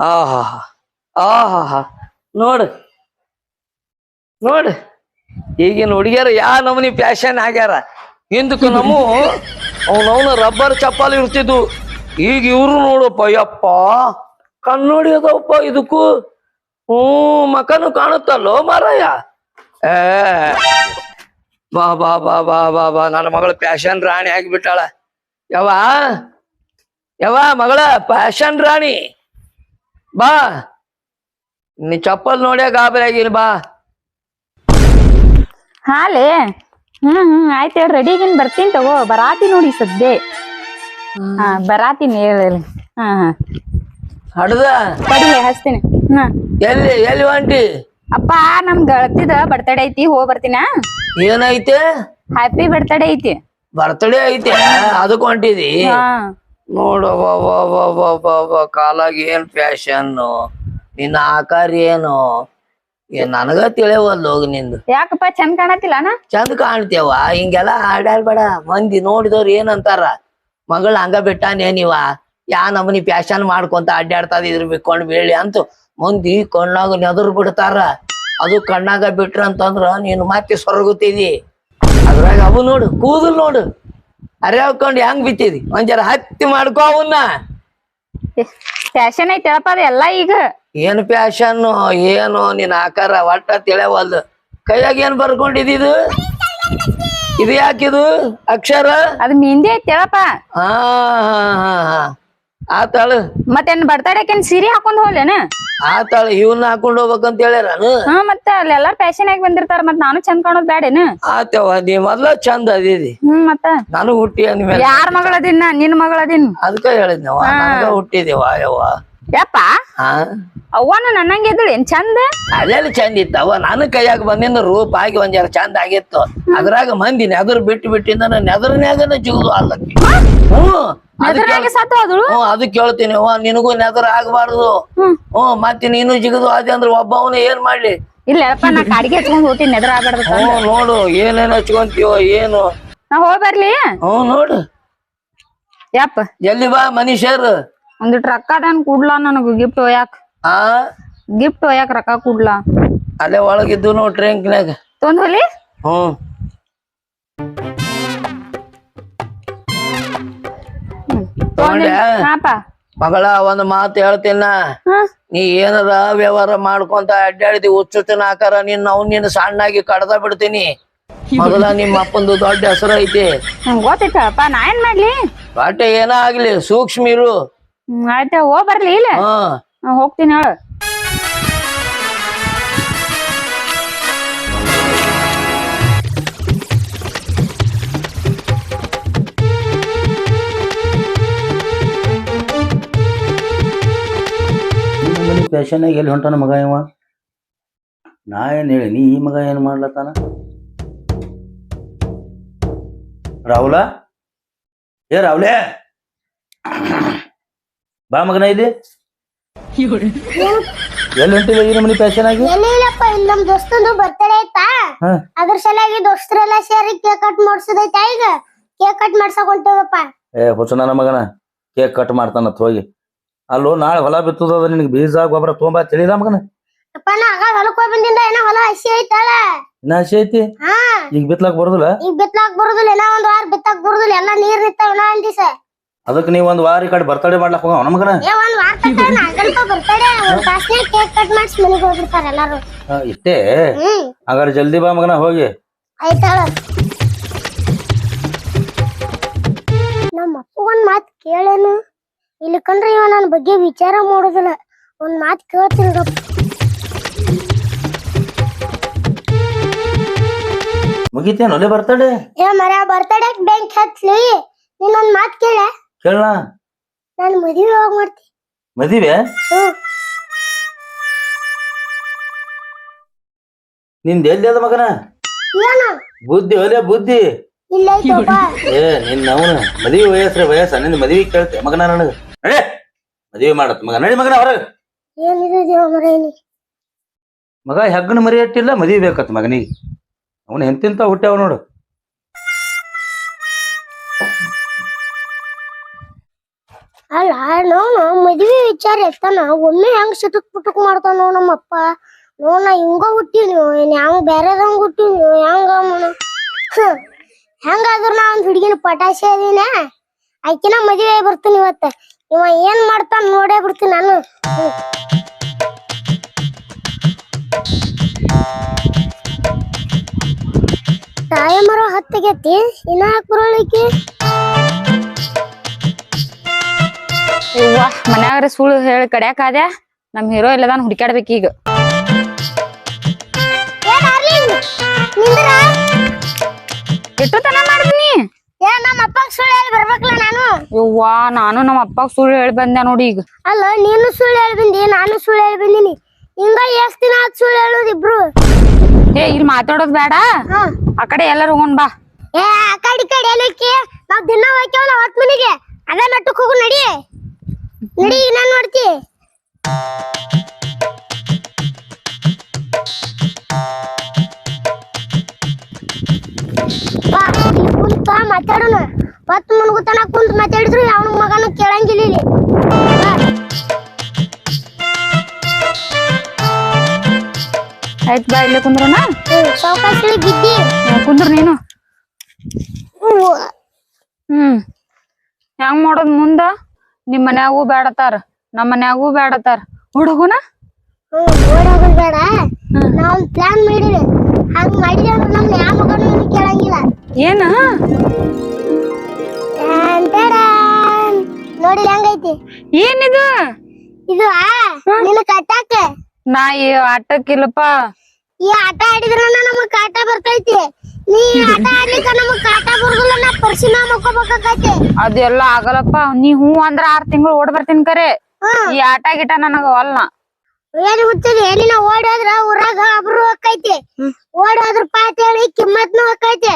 ಆಹಾ ಆಹಾ ನೋಡು ನೋಡು. ಈಗಿನ ಹುಡುಗಿಯರು ಯಾ ನಮೂನಿ ಫ್ಯಾಷನ್ ಆಗ್ಯಾರ? ಹಿಂದಕ್ಕೆ ನಮ್ಮ ಅವನವನ ರಬ್ಬರ್ ಚಪ್ಪಲಿ ಇರ್ತಿದ್ವು. ಈಗ ಇವ್ರು ನೋಡಪ್ಪ, ಯಪ್ಪ, ಕಣ್ಣೋಡಿ ಅದವಪ್ಪ ಇದಕ್ಕೂ. ಹ್ಞೂ ಮಕನು ಕಾಣುತ್ತಲ್ಲೋ ಮಾರಾಯ? ಏ, ಬಾ ಬಾ ಬಾ ಬಾ ಬಾ ಬಾ, ನನ್ನ ಮಗಳು ಫ್ಯಾಷನ್ ರಾಣಿ ಆಗಿಬಿಟ್ಟಾಳ. ಯಾವ ಯಾವ ಮಗಳ ಫ್ಯಾಷನ್ ರಾಣಿ. ಬಾ. ನೀ ಚಪ್ಪಲ್ ನೋಡ್ಯಾ ಗಾಬರಿ ಆಗಿಲ್ಲ ಬಾ. ಹಾಲೆ? ಹ್ಮ್ ಹ್ಮ್ ಆಯ್ತು ಹೇಳಿ ರೆಡಿಗಿನ್ ಬರ್ತೀನಿ ತಗೋ ಬರಾತಿ ನೋಡಿ ಸದ್ದೆ ಹಾ ಬರಾತೀನಿ ಹೇಳಿ ಹೇಳಿ. ಹಾ ಹಾ. ಹಡ್ದ? ತಡಿಲೆ ಹಚ್ತೀನಿ. ಹಾ ಎಲ್ಲಿ ಎಲ್ಲಿ ಹೊಂಟಿ ಅಪ್ಪ ನಮ್ ಗೆಳತಿದ ಬರ್ತಡೇ ಐತಿ ಹೋಗ್ ಬರ್ತೀನ? ಏನೈತೆ? ಹ್ಯಾಪಿ ಬರ್ತಡೇ ಐತಿ. ಬರ್ತಡೇ ಐತಿ ಅದಕ್ಕೆ ಹೊಂಟಿದಿ ಹಾ. ನೋಡು ಕಾಲಾಗ ಏನ್ ಫ್ಯಾಷನ್ ನಿನ್ನ ಆಕಾರ ಏನು? ಏ ನನಗ ತಿಳಿಯವಲ್ಲ ಹೋಗಿ ನಿಂದು. ಯಾಕಪ್ಪ ಚಂದ ಕಾಣತಿಲ್ಲ ಚಂದ ಕಾಣ್ತೇವ ಹಿಂಗೆಲ್ಲ ಬೇಡ ಮಂದಿ ನೋಡಿದವ್ರು ಏನಂತಾರ? ಮಗಳ ಹಂಗ ಬಿಟ್ಟಾನೇನಿವ ಯಾ ನಮನಿ ಫ್ಯಾಷನ್ ಮಾಡ್ಕೊಂತ ಅಡ್ಡಾಡ್ತದ ಇದ್ರ ಬಿಕ್ಕೊಂಡ್ ಬೀಳಿ ಅಂತ ಮಂದಿ ಕಣ್ಣಾಗ ನೆದರ್ ಬಿಡ್ತಾರ. ಅದು ಕಣ್ಣಾಗ ಬಿಟ್ರ ಅಂತಂದ್ರ ನೀನು ಮತ್ತೆ ಸೊರಗುತ್ತಿದಿ ಅದ್ರಾಗ ಅವು ನೋಡು ಕೂದಲ್ ನೋಡು. ಅರೆ ಹಾಕೊಂಡು ಹೆಂಗ್ ಬಿತ್ತಿದಿ? ಒಂದ್ಸರ ಹತ್ತಿ ಮಾಡ್ಕೋ ಅವನ್ನ. ಫ್ಯಾಷನ್ ಐತೆ ಹೇಳಪ್ಪ ಎಲ್ಲಾ ಈಗ. ಏನ್ ಫ್ಯಾಷನ್ ಏನು ನಿನ್ನ ಆಕಾರ ಒಟ್ಟ ತಿಳಿಯವಲ್ದು ಕೈಯಾಗ ಏನ್ ಬರ್ಕೊಂಡಿದ್ದು ಇದು? ಯಾಕಿದು? ಅಕ್ಷರ? ಅದ್ ಮೆಹಂದಿ ಐತಿ ಹೇಳಪ್ಪ. ಹಾ ಹಾ ಹಾ ಹಾ. ಆತಾಳು. ಮತ್ತೇನ್ ಬರ್ತಡೇಕೇನ್ ಸೀರೆ ಹಾಕೊಂಡ್ ಹೋಗ್ಲೇನ? ಆತಾಳು ಇವನ್ನ ಹಾಕೊಂಡ್ ಹೋಗ್ಬೇಕಂತ ಹೇಳ್ಯಾರನು ಹಾ ಮತ್ತ ಅಲ್ಲಿ ಎಲ್ಲಾರ್ ಫ್ಯಾಷನ್ ಆಗಿ ಬಂದಿರ್ತಾರ ಮತ್ ನಾನು ಚಂದ ಕಾಣೋದ್ ಬ್ಯಾಡೇನ? ಆತವ ನೀ ಮೊದ್ಲ ಚಂದ ಅದಿದಿ. ಹ್ಮ್ ಮತ್ತ? ನಾನು ಹುಟ್ಟಿ ಅಂದ್ಮೇಲೆ. ಯಾರ್ ಮಗಳದಿನ್ ನಾ? ನಿನ್ ಮಗಳದಿನ್ ಅದಕ್ಕ ಹೇಳಿದ್ನವ ನನಗ ಹುಟ್ಟಿದೇವ ಯವ್ವ. ಯಪ್ಪ? ಅವ್ವನ ನನ್ನಂಗ ಎದ್ದಳು ಏನ್ ಚಂದ? ಅದೆಲ್ಲ ಚಂದ ಇತ್ತವ ನನ್ನ ಕೈಯಾಗ ಬಂದಿನ ರೂಪ ಆಗಿ ಒಂದ್ ಜರ ಚಂದ ಆಗಿತ್ತು. ಅದ್ರಾಗ ಮಂದಿ ನೆದರ್ ಬಿಟ್ಟು ಬಿಟ್ಟಿಂದ ನೆದರ್ನ್ಯಾಗನ ಜಿಗುದು ಅಲ್ಲಕ್ಕಿ. ಹ್ಮ್ ಅದು ಕೇಳ್ತೀನಿ. ಅವ್ವ ನಿನಗೂ ನೆದರ್ ಆಗ್ಬಾರ್ದು. ಹ್ಮ್. ಮತ್ತೆ ನೀನು ಜಿಗದು ಅದೇ ಅಂದ್ರೆ ಒಬ್ಬವನ ಏನ್ ಮಾಡ್ಲಿ? ಇಲ್ಲಪ್ಪ ನಾ ಕಾಡಿಗೆ ಹಚ್ಕೊಂಡ್ ಹೋಗ್ತೀನಿ ಎದ್ರ ಆಗ್ಬಾರ್ದು ನೋಡು ಏನೇನ್ ಹಚ್ಕೊಂತೀವೋ ಏನು? ನಾ ಹೋಗ್ ಬರ್ಲಿ. ಹ್ಮ್ ನೋಡು. ಯಪ್ಪ. ಎಲ್ಲಿ ಬಾ ಮನುಷ್ಯರು? ಒಂದಿಟ್ ರೊಕ್ಕ ಅದೇನ್ ಕೂಡ್ಲಾ ನನಗ? ಗಿಫ್ಟ್ ಒಯ್ಯಾಕ. ಆ? ಗಿಫ್ಟ್ ಒಯ್ಯಾಕ ರೊಕ್ಕ ಕುಡ್ಲಾ? ಅಲ್ಲೇ ಒಳಗಿದ್ದು ನೋಡ್ ಟ್ರೇಂಕ್ನ್ಯಾಗ ತೊಂದ್ ಹೋಲಿ? ಹ್ಮ್. ತಗೊಂಡ್ಯಾ? ಹಾಪ ಮಗಳ ಒಂದ್ ಮಾತು ಹೇಳ್ತೀನ ನಾ. ನೀ ಏನದ ವ್ಯವಹಾರ ಮಾಡ್ಕೊಂತ ಅಡ್ಡಾಡಿದಿ ಹುಚ್ಚುಚ್ಚನ ಆಕಾರ ನಿನ್ನ ಅವ್ನ ನಿನ್ನ ಸಣ್ಣಾಗಿ ಕಡ್ದ ಬಿಡ್ತೀನಿ. ಮಗಳ ನಿಮ್ಮ ಅಪ್ಪಂದು ದೊಡ್ಡ ಹೆಸರು ಐತಿ. ನಂಗ್ ಗೊತ್ತೈತಪ್ಪ. ನಾ ಏನ್ ಮಾಡ್ಲಿ? ಬಾಟೆ ಏನ ಆಗ್ಲಿ ಸೂಕ್ಷ್ಮ ಇರು. ಹ್ಮ್ ಆಯ್ತ ಹೋಗ್ ಬರ್ಲಿ ಇಲ್ಲ. ಹಾ. ನಾ ಹೋಗ್ತೀನಿ ಹೇಳು. ಆಗಿ ಎಲ್ಲಿ ಹೊಂಟಾನ ಮಗ ಇವ? ನಾ ಏನ್ ಹೇಳಿ ನೀ ಈ ಮಗ ಏನ್ ಮಾಡ್ಲತ್ತಾನ? ರಾಹುಲ? ಏ ರಾಹುಲೇ? ಬಾ ಮಗನ ಇಲ್ಲಿ. ಎಲ್ಲಿ ಹೊಂಟಿದೆ ಈ ಮನೆ ಫ್ಯಾಷನ್ ಆಗಿ? ಎಲ್ಲಿಲ್ಲಪ್ಪ ಇಲ್ಲಿ ನಮ್ ದೋಸ್ತಂದು ಬರ್ತಡೇ ಐತಾ? ಹಾ. ಅದ್ರ ಸಲುವಾಗಿ ದೋಸ್ತರೆಲ್ಲ ಸೇರಿ ಕೇಕ್ ಕಟ್ ಮಾಡ್ಸೋದೈತಾ ಈಗ? ಕೇಕ್ ಕಟ್ ಮಾಡ್ಸಕ್ ಹೊಂಟೇವಪ್ಪ ಏ ಹುಚ್ಚ ನನ್ನ ಮಗನ. ಕೇಕ್ ಕಟ್ ಮಾಡ್ತಾನತ್ ಹೋಗಿ. ಅಲ್ಲೋ ನಾಳೆ ಹೊಲ ಬಿತ್ತದ ನಿನಗೆ ಬೀಜ ಗೊಬ್ಬರ ತೊಗೊಂಬಾ ತಿಳಿದ ಮಗನ? ಅಪ್ಪ ನಾ ಆಗ ಹೊಲಕ್ ಹೋಗಿ ಬಂದಿಂದ ಏನೋ ಹೊಲ ಹಸಿ ಐತಲ್ಲ? ಇನ್ನ ಹಸಿ ಐತಿ? ಹಾ. ಈಗ ಬಿತ್ಲಾಕ್ ಬರೋದಿಲ್ಲ? ಈಗ ಬಿತ್ಲಾಕ್ ಬರುದಿಲ್ಲ ಏನೋ ಒಂದ್ ವಾರ ಬಿತ್ತಾಕ್ ಬರುದಿಲ್ಲ ಎಲ್ಲಾ ನೀರ್ ನಿಂತಾವ ಏನೋ ಒಂದ್ ದಿವಸ. ಅದಕ್ಕೆ ನೀವು ಒಂದ್ ವಾರ ಈ ಕಡೆ ಬರ್ತಡೇ ಮಾಡ್ಲಕ್ ಹೋಗ ಮಗನ ಏ ಒಂದ್ ವಾರ ತನಕ ನಾಗಲ್ಪ ಬರ್ತಡೇ ಒಂದ್ ತಾಸ್ನ್ಯಾಗ ಕೇಕ್ ಕಟ್ ಮಾಡಿಸಿ ಮನಿಗ್ ಹೋಗ್ಬಿಡ್ತಾರ ಎಲ್ಲಾರು. ಇಷ್ಟೇ? ಹ್ಮ್. ಹಾಗಾದ್ರೆ ಜಲ್ದಿ ಬಾ ಮಗನ ಹೋಗಿ. ಆಯ್ತಾಳ ನಮ್ಮ ಅಪ್ಪ ಒಂದ್ ಮಾತ್ ಕೇಳೇನು? ಇಲ್ಲಿ ಕಂಡ್ರೆ ಇವ ನನ್ನ ಬಗ್ಗೆ ವಿಚಾರ ಮಾಡೋದಿಲ್ಲ. ಒಂದ್ ಮಾತ್ ಕೇಳ್ತೀನಿ ಗಪ್ಪ. ಮುಗಿತೇನು ಒಲೆ ಬರ್ತಡೇ ಏ ಮರ ಬರ್ತಡೇ ಬೆಂಕಿ ಹಚ್ಲಿ. ನೀನೊಂದ್ ಮಾತ್ ಕೇಳ. ಕೇಳ ನಾನು ಮದ್ವೆ ಹೋಗ್ ಮಾಡ್ತಿ? ಮದಿವೆ? ನಿಂದ ಎಲ್ಲಿ ಅದ ಮಗನ? ಬುದ್ಧಿ ಒಲೆ ಬುದ್ಧಿ. ಏ ನಿನ್ನ ಅವನ ಮದುವೆ ವಯಸ್ಸ್ರ ವಯಸ್ಸ ನಿಂದ ಮದುವೆ ಕೇಳ್ತೆ. ಮಗನ ನನಗ. ನಡೆ. ಮದುವೆ ಮಾಡತ್ ಮಗ ನಡಿ ಮಗನ ಹೊರಗ. ಮಗ ಹೆಗ್ಗನ ಮರಿ ಇಟ್ಟಿಲ್ಲ ಮದುವೆ ಬೇಕತ್ ಮಗನಿಗೆ. ಅವನ ಎಂತಿಂತ ಹುಟ್ಟ್ಯಾವ ನೋಡು. ಅಲ್ಲ ನೋನು ಮದ್ವಿ ವಿಚಾರ ಎತ್ತಾನ ಒಮ್ಮೆ ಹೆಂಗ್ ಸಿಟಕ್ ಪುಟಕ್ ಮಾಡ್ತಾನ ನಮ್ಮಪ್ಪ. ನೋಡ ನಾ ಹಿಂಗ ಹುಟ್ಟಿನಿ. ಏನ್ ಹೆಂಗ್ ಬ್ಯಾರೆದಂಗ್ ಹುಟ್ಟಿನಿ. ಹೆಂಗ ಹೆಂಗಾದ್ರು ನಾ ಒಂದ್ ಹುಡುಗಿನ ಪಟಾಸೆ ಅದೀನ. ಆಕಿನ ಮದ್ವೆ ಬರ್ತೀನಿ ಇವತ್ತ. ಇವ ಏನ್ ಮಾಡ್ತಾನ ನೋಡೇ ಬಿಡ್ತೀನಿ ನಾನು. ತಾಯಿ ಮರ ಹತ್ತಿಗೆತಿ. ಇನ್ನ ಬರೋಳಿಕಿ ಇವ್ವ ಮನ್ಯಾಗ್ರ ಸುಳ್ಳು ಹೇಳಿ ಕಡ್ಯಾಕಾದ್ಯ ನಮ್ ಹೀರೋ ಇಲ್ಲದಾನ ಹುಡುಕ್ಯಾಡ್ಬೇಕು ಈಗ. ತನ ಮಾಡ್ತೀನಿ? ಏ ನಮ್ಮ ಅಪ್ಪಗ್ ಸುಳ್ಳು ಹೇಳಿ ಬರ್ಬೇಕಲ್ಲ ನಾನು. ಯವ್ವ ನಾನು ನಮ್ಮ ಅಪ್ಪಗ್ ಸುಳ್ಳು ಹೇಳಿ ಬಂದೆ ನೋಡಿ ಈಗ. ಅಲ್ಲ ನೀನು ಸುಳ್ಳು ಹೇಳಿ ಬಂದಿ ನಾನು ಸುಳ್ಳು ಹೇಳಿ ಬಂದಿನಿ. ಹಿಂಗ ಎಷ್ಟ್ ದಿನ ಆತ್ ಸುಳ್ಳು ಹೇಳೋದು ಇಬ್ರು? ಏ ಇಲ್ಲಿ ಮಾತಾಡೋದ್ ಬೇಡ. ಹಾ. ಆ ಕಡೆ ಎಲ್ಲರೂ ಹೋಗೋಣ ಬಾ. ಏ ಆ ಕಡೆ ಈ ಕಡೆ ನಾವ್ ದಿನ ಹೋಗ್ಯಾವಲ್ಲ ಹೊತ್ ಮನೆಗೆ. ಅದೇ ನಟ್ಟಕ್ ಹೋಗು ನಡಿ. ನಡಿ ನಾನು ನೋಡ್ತಿ. ಕುಂತ ಮಾತಾಡೋಣ. ಹೊತ್ತು ಮುನ್ಗುತನ ಕುಂತ ಮಾತಾಡಿದ್ರು ಅವನ ಮಗನ ಕೇಳಂಗಿಲ್ಲ ಇಲ್ಲಿ. ಆಯ್ತ್ ಬಾ ಇಲ್ಲೇ ಕುಂದ್ರನ ಹ್ಮ್, ಸಾವ್ಕಾಶ ಬಿದ್ದಿ. ಕುಂದ್ರ ನೀನು. ಹ್ಮ್. ಹ್ಮ್. ಹೆಂಗ್ ಮಾಡೋದ್ ಮುಂದ? ನಿಮ್ ಮನ್ಯಾಗೂ ಬೇಡತಾರ ನಮ್ ಮನ್ಯಾಗೂ ಬೇಡತಾರ ಹುಡುಗುನ? ಹ್ಮ್ ಓಡೋಗೋದ್ ಬೇಡ. ನಾವ್ ಪ್ಲಾನ್ ಮಾಡಿರಿ ಹಂಗ್ ಮಾಡಿದ್ರೆ ನಮ್ ಯಾವ ಮಗನು ಏನು ಕೇಳಂಗಿಲ್ಲ. ಏನ. ನೋಡಿ ಹೆಂಗೈತಿ? ಏನಿದು? ಇದು ನಿನ್ನ ಕಟ್ಟಾಕ ನಾ ಈ ಆಟಕ್ಕಿಲ್ಲಪ್ಪ. ಈ ಆಟ ಆಡಿದ್ರ ನಮಗ್ ಕಾಟ ಬರ್ತೈತಿ. ನೀ ಆಟ ಆಡ್ಲಿಕ್ಕ ನಮಗ್ ಕಾಟ ಬರುದಿಲ್ಲ ನಾ ಪರ್ಸಿನ ಮಕ್ಕೋಬೇಕಾಕೈತಿ ಅದೆಲ್ಲ ಆಗಲ್ಲಪ್ಪ. ನೀ ಹೂ ಅಂದ್ರ ಆರ್ ತಿಂಗಳು ಓಡ್ ಬರ್ತೀನಿ ಕರೆ. ಈ ಆಟ ಗಿಟ ನನಗ ಅಲ್ಲ ಏನ್ ಹುಚ್ಚದಿ ಏನಿನ ಓಡೋದ್ರ ಊರಾಗ ಅಬ್ರು ಹೋಗೈತಿ ಓಡೋದ್ರ ಪಾತ ಹೇಳಿ ಕಿಮ್ಮತ್ನು ಹೋಗೈತಿ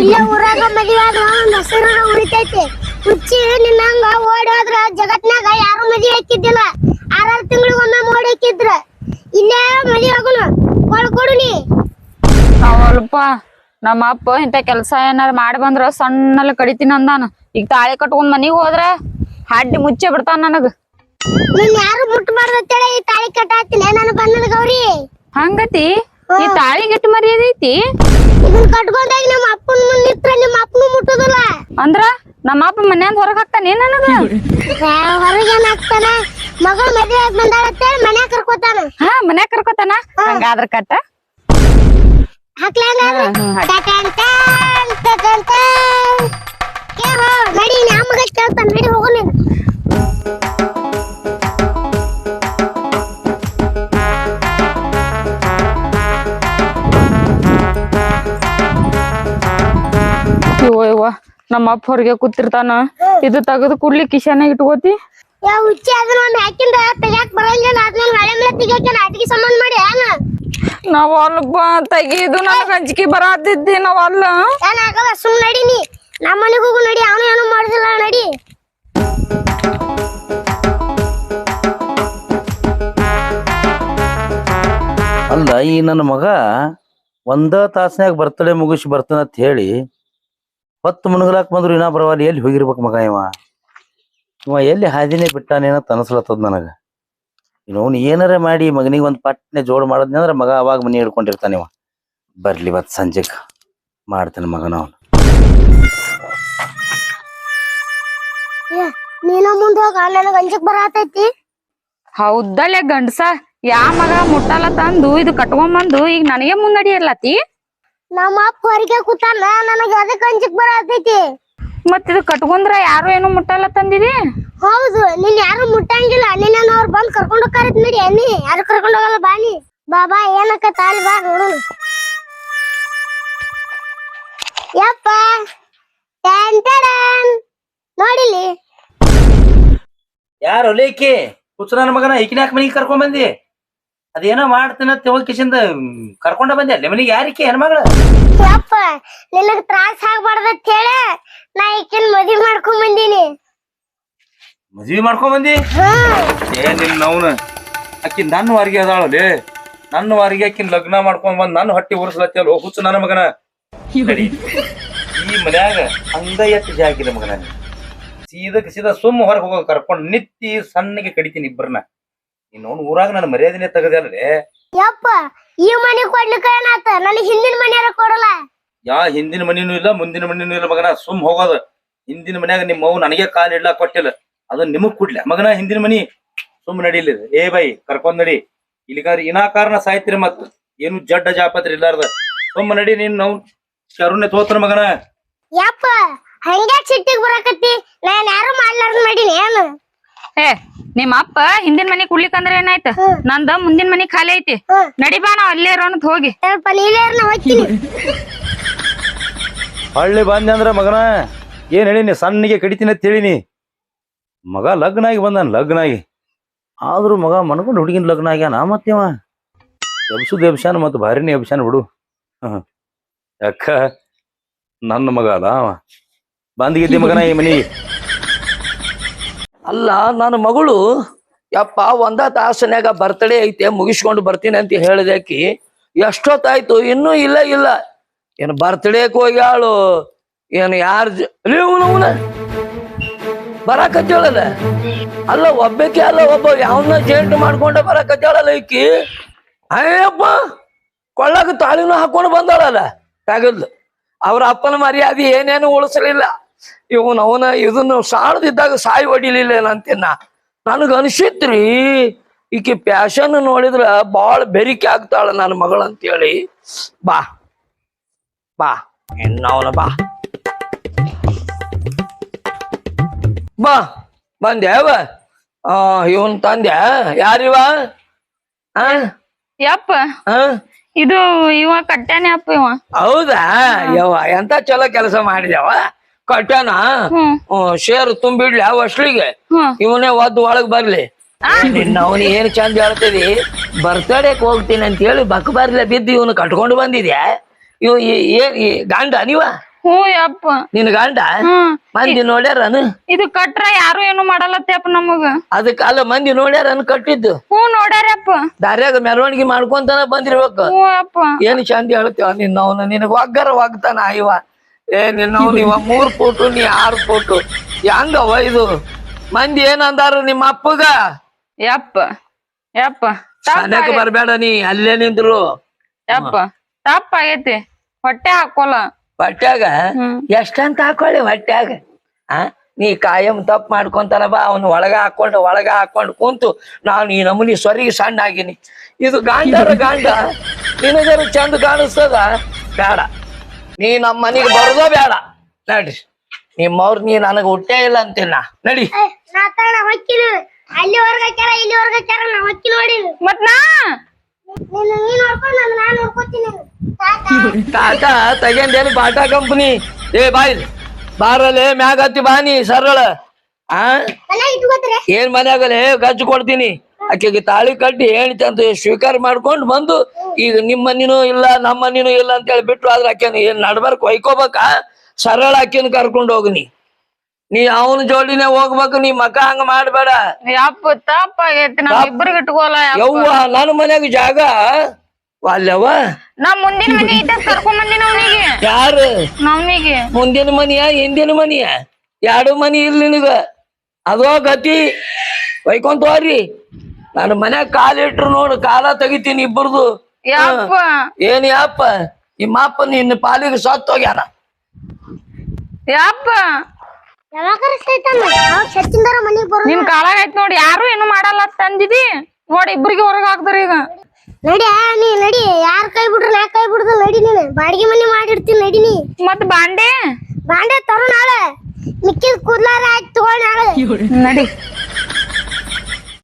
ಇಲ್ಲೇ ಊರಾಗ ಮದ್ವೆ ಆದ್ರ ಒಂದ್ ಹೆಸರು ಉಳಿತೈತಿ ಹುಚ್ಚಿ ನಿನ್ನಂಗ ಓಡೋದ್ರ ಜಗತ್ನಾಗ ಯಾರು ಮದಿ ಹಾಕಿದ್ದಿಲ್ಲ. ಆರಾರು ತಿಂಗಳಿಗೊಮ್ಮೆ ಮೋಡಿ ಹಾಕಿದ್ರ. ಇಲ್ಲೇ ಮದಿ ಹೋಗುನು. ಕೊಡು ನೀ. ಅವಲ್ಪ. ನಮ್ಮ ಅಪ್ಪ ಇಂತ ಕೆಲಸ ಏನಾರ ಮಾಡಿ ಬಂದ್ರ ಸಣ್ಣಲ್ಲಿ ಕಡಿತೀನಿ ಅಂದಾನ. ಈಗ ತಾಳಿ ಕಟ್ಕೊಂಡ್ ಮನಿಗ್ ಹೋದ್ರ ಹಡ್ಡಿ ಮುಚ್ಚೆ ಬಿಡ್ತಾನ ನನಗ. ನೀನ್ ಯಾರು ಮುಟ್ಬಾರ್ದು ಅಂತೇಳಿ ಈ ತಾಳಿ ಕಟ್ಟಾತಿಲ್ಲ? ನಾನು ಬಣ್ಣದ ಗೌರಿ. ಹಂಗತಿ? ಈ ತಾಳಿ ಗಿಟ್ಟು ಮರ್ಯಾದೈತಿ ಇದನ್ ಕಟ್ಕೊಂಡಾಗ ನಮ್ಮ ಅಪ್ಪನ ಮುಂದೆ ನಿತ್ರ ನಿಮ್ಮ ಅಪ್ಪನು ಮುಟ್ಟುದಿಲ್ಲ. ಅಂದ್ರ ನಮ್ಮ ಅಪ್ಪ ಮನ್ಯಾಂದ ಹೊರಗ್ ಹಾಕ್ತಾನೆ ನನಗ ಹೊರಗೇನ್ ಹಾಕ್ತಾನ? ಮಗಳ ಮದ್ವೆ ಆಗಿ ಬಂದಾಳ ಅಂತೇಳಿ ಮನ್ಯಾಗ ಕರ್ಕೋತಾನ. ಹಾ ಮನ್ಯಾಗ ಕರ್ಕೋತಾನ? ಹಂಗಾದ್ರ ಕಟ್ಟ ಹಾಕ್ಲ ಹ್ಮ್, ಹ್ಮ್, ಹಾಕ್. ನಡಿ ನಡಿ ಇವ ನಮ್ಮ ಅಪ್ಪ ಹೊರಗೆ ಕೂತಿರ್ತಾನ. ಇದು ತೆಗೆದು ಕೂಡ್ಲಿ ಕಿಶನಾಗ ಇಟ್ಕೋತಿ? ಯಾ ಹುಚ್ಚಿ ಅದನ್ನ ಒಂದು ಹಾಕಿಂದ ತೆಗ್ಯಾಕ್ ಬರಂಗಿಲ್ಲ. ಅದನ್ನ ಹಳೆ ಮೇಲೆ ತೆಗಿಯಾಕ ನಾಟಿಗೆ ಸಂಬಂಧ ಮಾಡಿ ಏನ? ನಾವ್ ಅಲ್ಪ ತೆಗೀದು ನನಗ ಅಂಜಿಕೆ ಬರಾತಿದ್ದಿ ನಾವ್ ಅಲ್ಲ. ಏನಾಗಲ್ಲ ಸುಮ್ ನಡಿ ನೀ. ನಮ್ಮ ಮನೆಗೆ ಹೋಗು ನಡಿ ಅವನು ಏನು ಮಾಡುದಿಲ್ಲ ನಡಿ. ಅಲ್ಲ ಈ ನನ್ನ ಮಗ ಒಂದ ತಾಸ್ನ್ಯಾಗ ಬರ್ತಡೆ ಮುಗಿಸಿ ಬರ್ತಾನ ಅಂತ ಹೇಳಿ ಹೊತ್ತು ಮುಣಗಲಾಕ್ ಬಂದ್ರು ಇನ್ನ ಬರವಾಲಿ ಎಲ್ಲಿ ಹೋಗಿರ್ಬೇಕು ಮಗ ಇವ? ಇವ ಎಲ್ಲಿ ಹಾದಿನೇ ಬಿಟ್ಟಾನೇನ ತನಸ್ಲತ್ತದ ನನಗ. ಇನ್ನು ಏನಾರ ಮಾಡಿ ಮಗನಿಗೆ ಒಂದು ಪಟ್ನೆ ಜೋಡ್ ಮಾಡದ್ನಿ ಅಂದ್ರೆ ಮಗ ಅವಾಗ ಮನೆ ಹಿಡ್ಕೊಂಡಿರ್ತಾನೆ ಇವ. ಬರ್ಲಿ ಇವತ್ ಸಂಜೆಗೆ ಮಾಡ್ತಾನೆ ಮಗನ ಅವನು. ಏ, ನೀನು ಮುಂದ್ ಹೋಗ ನನಗ ಅಂಜಕ್ ಬರತೈತಿ? ಹೌದಲ್ಲೇ ಗಂಡಸ ಯಾ ಮಗ ಮುಟ್ಟಲ್ಲ ತಂದು ಇದು ಕಟ್ಕೊಂಬಂದು ಈಗ ನನಗೆ ಮುನ್ನಡಿಯಲ್ಲತಿ ನಮ್ಮ ಅಪ್ಪ ಹೊರಗೆ ಕೂತಾನ ನನಗ ಅದಕ್ಕೆ ಅಂಜಕ್ ಬರತೈತಿ. ಮತ್ತಿದು ಇದು ಕಟ್ಕೊಂಡ್ರ ಯಾರು ಏನು ಮುಟ್ಟಲ್ಲ ತಂದಿದಿ? ಹೌದು ನಿನ್ ಯಾರು ಮುಟ್ಟಂಗಿಲ್ಲ. ನಿನ್ನ ಅವ್ರು ಬಂದ್ ಕರ್ಕೊಂಡು ಹೋಗ್ತಾರ ನೋಡಿ ಅನ್ನಿ ಯಾರು ಕರ್ಕೊಂಡು ಹೋಗಲ್ಲ ಬಾನಿ ಬಾಬಾ ಏನಕ್ಕ ತಾಳಿ ಬಾ ನೋಡೋಣ ಯಪ್ಪ. ನೋಡಿಲಿ ಯಾರು ಲೇಕಿ ಹುಚ್ಚ ಮಗನ ಮಗನ ಯಾಕೆ ಮನೆಗೆ ಕರ್ಕೊಂಡ್ ಬಂದಿ? ಅದೇನೋ ಮಾಡ್ತೀನ ಕಿಶಿಂದ ಕರ್ಕೊಂಡ ಬಂದೆ. ಅಲ್ಲಿ ಮನೆಗೆ ಯಾರಿಕೆ ಹೆಣ್ಮಗಳ? ಯಪ್ಪ ನಿನಗ್ ತ್ರಾಸ ಅಂತ ಹೇಳಿ. ನಾ ಈಕಿನ ಮದ್ವೆ ಮಾಡ್ಕೊಂಡ್ ಬಂದೀನಿ. ಮದ್ವಿ ಮಾಡ್ಕೊಂಡ್ ಬಂದಿ? ಏನಿಲ್ಲ ಅವನು ಅಕ್ಕಿ ನನ್ನ ವಾರಿಗೆ ಅದಾಳೇ ನನ್ನ ವಾರಿಗೆ ಆಕಿನ ಲಗ್ನ ಮಾಡ್ಕೊಂಡ್ ಬಂದ್ ನನ್ನ ಹೊಟ್ಟಿ ಉರ್ಸ್ಲತ್ತಿಯಲ್ಲ ಹುಚ್ಚು ನನ್ನ ಮಗನ. ಈ ಮನ್ಯಾಗ ಹಂಗ ಎಟ್ಟು ಜಾಕಿದ ಮಗನ ಸೀದಕ್ಕೆ ಸೀದಕ್ ಸೀದಾ ಸುಮ್ಮ ಹೊರಗೆ ಹೋಗೋ ಕರ್ಕೊಂಡು ನಿತ್ತಿ ಸಣ್ಣಗೆ ಕಡಿತೀನಿ ಇಬ್ಬರನ್ನ ಇನ್ನೊಂದು ಊರಾಗ ನನ್ನ ಮರ್ಯಾದೆನೆ ತೆಗದಲ್ರಿ ಯಪ್ಪ ಈ ಮನೆ ಕೊಡ್ಲಿಕ್ಕೆ ಏನಾತ ನನಗ್ ಹಿಂದಿನ ಮನೆಯಾರ ಕೊಡಲ್ಲ. ಯಾ ಹಿಂದಿನ ಮನಿನೂ ಇಲ್ಲ ಮುಂದಿನ ಮನೆಯೂ ಇಲ್ಲ ಮಗನ. ಸುಮ್ ಹೋಗೋದು. ಹಿಂದಿನ ಮನ್ಯಾಗ ನಿಮ್ಮ ಅವ್ ನನಗೆ ಕಾಲು ಇಡ್ಲಾ ಕೊಟ್ಟಿಲ್ಲ. ಅದು ನಿಮಗ್ ಕೊಡ್ಲಿ. ಮಗನ ಹಿಂದಿನ ಮನಿ ಸುಮ್ ನಡೀಲಿ ಏ ಬೈ ಕರ್ಕೊಂಡ್ ನಡಿ. ಇಲ್ಲಿಗಾರ ಇನಾ ಕಾರಣ ಸಾಯ್ತಿರಿ ಮತ್ ಏನು ಜಡ್ಡ ಜಾಪತ್ರಿ ಇಲ್ಲಾರ್ದ. ಸುಮ್ಮ ನಡಿ ನೀನ್ ನಾವು ಶರುಣ್ಯ ತೋತ್ರ ಮಗನ. ಯಪ್ಪ ಹಂಗ್ಯಾಕ್ ಸಿಟ್ಟಿಗೆ ಬರಾಕತ್ತಿ. ನಾನು ಯಾರು ಮಾಡ್ಲಾರ್ದ ಮಾಡೀನಿ ಏನು? ಏ ನಿಮ್ಮ ಅಪ್ಪ ಹಿಂದಿನ ಮನಿ ಕುಡ್ಲಿಕ್ಕಂದ್ರ ಏನಾಯ್ತ? ನಂದ ಮುಂದಿನ ಮನಿ ಖಾಲಿ ಐತಿ. ನಡಿಬಾ ನಡಿ ಬಾ ನಾವ್ ಅಲ್ಲೇ ಇರೋಣ ಹೋಗಿ. ಸ್ವಲ್ಪ ನೀಲೇರ್ನ ಹೋಗ್ತೀನಿ ಹಳ್ಳಿ ಬಂದೆ ಅಂದ್ರ ಮಗನ ಏನ್ ಹೇಳಿನಿ ಸಣ್ಣಗೆ ಕಡಿತೀನಿ ಅಂತ ಹೇಳಿನಿ ಮಗ ಲಗ್ನ ಆಗಿ ಬಂದಾನ ಲಗ್ನ ಆಗಿ ಆದ್ರೂ ಮಗ ಮನ್ಕೊಂಡು ಹುಡುಗಿನ ಲಗ್ನ ಆಗ್ಯಾನ, ಮತ್ತೇವ? ಎಬ್ಸುದ್ ಎಬ್ಸಾನ ಮತ್ತು ಭಾರಿನೇ ಎಬ್ಸಾನ ಬಿಡು. ಯಾಕ? ನನ್ನ ಮಗ ಅಲ್ಲ ಬಂದಿಗಿದ್ದಿ ಮಗನ ಈ ಮನಿ ಅಲ್ಲ, ನನ್ನ ಮಗಳು, ಯಪ್ಪ, ಒಂದ ತಾಸನ್ಯಾಗ ಬರ್ತಡೇ ಐತೆ, ಮುಗಿಸ್ಕೊಂಡು ಬರ್ತೀನಿ ಅಂತ ಹೇಳಿದಾಕಿ, ಎಷ್ಟೊತ್ತಾಯ್ತು? ಇನ್ನೂ ಇಲ್ಲ ಇಲ್ಲ. ಏನು ಬರ್ತಡೇಕ್ ಹೋಗ್ಯಾಳು, ಏನು ಯಾರು ಇವನವನ ಬರಾಕತ್ತೇಳಲ್ಲ ಅಲ್ಲ, ಒಬ್ಬಕ್ಕೆ ಅಲ್ಲ, ಒಬ್ಬ ಯಾವನ್ನ ಜೇಂಟ್ ಮಾಡ್ಕೊಂಡ ಬರಾಕತ್ತೇಳಲ್ಲ ಈಕಿ? ಅಯ್ಯಪ್ಪ, ಕೊಳ್ಳಾಗ ತಾಳಿನೂ ಹಾಕೊಂಡು ಬಂದಾಳಲ್ಲ, ತಗದ್ಲು. ಅವ್ರ ಅಪ್ಪನ ಮರ್ಯಾದೆ ಏನೇನು ಉಳಿಸಲಿಲ್ಲ. ಇವನ್ ಅವನ ಇದನ್ನು ಸಾಣದಿದ್ದಾಗ ಸಾಯಿ ಹೊಡಿಲಿಲ್ಲ ಏನಂತಿನ್ನ ನನಗ ಅನ್ಸಿತ್ರಿ, ಈಕಿ ಪ್ಯಾಶನ್ ನೋಡಿದ್ರ ಬಾಳ ಬೆರಿಕೆ ಆಗ್ತಾಳ ನನ್ನ ಮಗಳು ಅಂತೇಳಿ ಬಾ ಬಾ ಇನ್ನವನ ಬಾ. ಬಾ ಬಂದ್ಯಾವ? ಆ ಇವನ್ ತಂದ್ಯಾ? ಯಾರಿವ? ಆ? ಯಪ್ಪ ಆ? ಇದು ಇವ ಕಟ್ಟ್ಯಾನೆ ಅಪ್ಪ ಇವ. ಹೌದಾ? ಯವ್ವ ಎಂತ ಚಲೋ ಕೆಲಸ ಮಾಡಿದ್ಯಾವ? ಕಟ್ಟಾನ ಶೇರ್ ತುಂಬಿಡ್ಲಿ ಆ ಅಷ್ಟ್ಲಿಗೆ ಇವನೇ ಒದ್ದು ಒಳಗ್ ಬರ್ಲಿ. ಅವನು ಏನ್ ಚಂದ ಹೇಳ್ತೀವಿ ಬರ್ತಡೇಕ್ ಹೋಗ್ತೀನಿ ಅಂತ ಹೇಳಿ ಬಕ್ ಬರ್ಲೆ ಬಿದ್ದು ಇವನು ಕಟ್ಕೊಂಡು ಬಂದಿದ್ಯಾ? ಇವ್ ಏನ್ ಗಂಡ ನೀವ? ಹ್ಞೂ ಯಪ್ಪ. ನಿನ್ ಗಂಡ? ಹ್ಮ್ ಮಂದಿ ನೋಡ್ಯಾರನು? ಇದು ಕಟ್ರ ಯಾರು ಏನು ಮಾಡಲ್ಲತ್ತಪ್ಪ ನಮಗ? ಅದಕ್ಕ ಅಲ್ಲ ಮಂದಿ ನೋಡ್ಯಾರನ್ ಕಟ್ಟಿದ್ದು? ಹ್ಞೂ ನೋಡ್ಯಾರಪ್ಪ. ದಾರ್ಯಾಗ ಮೆರವಣಿಗೆ ಮಾಡ್ಕೊಂತಾನ ಬಂದಿರ್ಬೇಕು? ಹೂ ಅಪ್ಪ ಏನ್ ಚಂದ ಹೇಳ್ತೇವ ನಿನ್ನ ಅವನು ನಿನಗ ಒಗ್ಗರ ಒಗ್ತಾನ ಇವ. ಏ ನಿನ್ನ ಅವ್ನು ಇವ ಮೂರ್ ಫೋಟು ನೀ ಆರ್ ಫೋಟು. ಹೆಂಗವ ಇದು? ಮಂದಿ ಏನಂದಾರ ನಿಮ್ಮ ಅಪ್ಪಗ? ಯಪ್ಪ. ಯಪ್ಪ. ತಪ್ಪ ಬರ್ಬೇಡ ನೀ ಅಲ್ಲೇ ನಿಂದ್ರು. ಯಪ್ಪ. ತಪ್ಪಾಗೈತಿ. ಹೊಟ್ಟೆ ಹಾಕೋಲ್ಲ. ಹೊಟ್ಯಾಗ ಎಷ್ಟಂತ ಹಾಕೊಳ್ಳಿ ಹೊಟ್ಯಾಗ. ಆ ನೀ ಕಾಯಂ ತಪ್ಪು ಮಾಡ್ಕೊಂತಾನ ಬಾ ಅವನು ಒಳಗ ಹಾಕೊಂಡು ಒಳಗ ಹಾಕೊಂಡು ಕುಂತು ನಾನು ಈ ನಮೂನಿ ಸ್ವರಿಗೆ ಸಣ್ಣ ಆಗಿನಿ. ಇದು ಗಾಂಡರ ಗಾಂಡ ನಿನಗರ ಚಂದ ಕಾಣಿಸ್ತದ? ಬೇಡ. ನೀ ನಮ್ಮ ಮನೆಗೆ ಬರೋದ ಬೇಡ. ನಡ್ರಿ. ನಿಮ್ಮವ್ರ ನೀ ನನಗೆ ಹುಟ್ಟೇ ಇಲ್ಲ ಅಂತೀನ ನಡಿ. ಅಲ್ಲಿವರೆಗೆ ಇಲ್ಲಿವರೆಗೆ ನೋಡಿ ಮತ್ ನಾ? ತಾತ. ಟಾಟಾ ತಗೊಂಡೇನು ಬಾಟಾ ಕಂಪನಿ? ಏ ಬಾಯ್ ಬಾರಲೆ ಮ್ಯಾಗ ಹತ್ತಿ ಬಾನಿ ಸರಳ. ಆ? ಹೇ ಏನ್ ಮನ್ಯಾಗಲೇ ಗಜ್ಜು ಕೊಡ್ತೀನಿ. ಆಕೆಗೆ ತಾಳಿ ಕಟ್ಟಿ ಹೇಳ್ತಿ ಅಂತ ಸ್ವೀಕಾರ ಮಾಡ್ಕೊಂಡು ಬಂದು ಈಗ ನಿಮ್ಮ ಮನಿನೂ ಇಲ್ಲ ನಮ್ಮ ಮನಿನೂ ಇಲ್ಲ ಅಂತ ಹೇಳಿ ಬಿಟ್ಟು ಆದ್ರೆ ಆಕೆನ ಏನ್ ನಡ್ಬಾರ್ಕ ಒಯ್ಕೋಬೇಕಾ ಸರಳ ಆಕೆನ ಕರ್ಕೊಂಡು ಹೋಗ್ನಿ ನೀ ಅವನ ಜೋಡಿನೇ ಹೋಗ್ಬೇಕು ನೀ ಮಗ ಹಂಗ ಮಾಡ್ಬೇಡ. ಯಪ್ಪ ನಾವ್ ಯಪ್ಪ. ಯವ್ವ ನನ್ನ ಮನ್ಯಾಗ ಜಾಗ? ಅಲ್ಲವ ನಾ ಮುಂದಿನ ಮನೆ ಕರ್ಕೊಂಡ್ ಬಂದಿನ ಅವನಿಗೆ. ಯಾರು? ನವನಿಗೆ ಮುಂದಿನ ಮನೆಯ ಹಿಂದಿನ ಮನೆಯ? ಎರಡು ಮನಿ ಇಲ್ಲ ನಿನಗ. ಅದೋ ಗತಿ. ಒಯ್ಕೊಂತ ಹೋಗ್ರಿ ನನ್ನ ಮನ್ಯಾಗ ಕಾಲಿಟ್ರು ನೋಡು ಕಾಲ ತೆಗಿತೀನಿ ಇಬ್ಬರದು ಯಪ್ಪ. ಏನ್ ಯಪ್ಪ? ನಿಮ್ಮ ಅಪ್ಪ ನಿನ್ನ ಪಾಲಿಗೆ ಸತ್ತು ಹೋಗ್ಯಾರ ಯಪ್ಪ. ಯಾವಾಗ ಕರೆಸ್ತೈತಮ್ಮ ಅವ್ರ ಸತ್ತಿಂದಾರ ಮನೆಗೆ ಬರೋ ನಿನ್ ಕಾಲಾಗ ಐತ್ ನೋಡಿ ಯಾರು ಏನು ಮಾಡಲ್ಲ ತಂದಿದಿ ನೋಡಿ ಇಬ್ರಿಗೆ ಹೊರಗ್ ಹಾಕ್ತಾರ ಈಗ. ನಡಿ ಆ, ನೀ ನಡಿ ಯಾರ್ ಕೈ ಬಿಡ್ರು ನಾ ಕೈ ಬಿಡ್ದು ನಡಿ ನೀನು. ಬಾಡಿಗೆ ಮನೆ ಮಾಡಿರ್ತೀನಿ ನಡಿ ನೀ. ಮತ್ ಬಾಂಡೆ? ಬಾಂಡೆ ತರು ನಾಳೆ. ಮಿಕ್ಕಿದ ಕೂದ್ಲಾರ ಆಯ್ತು ತಗೊಳ್ ನಾಳೆ. ನಡಿ.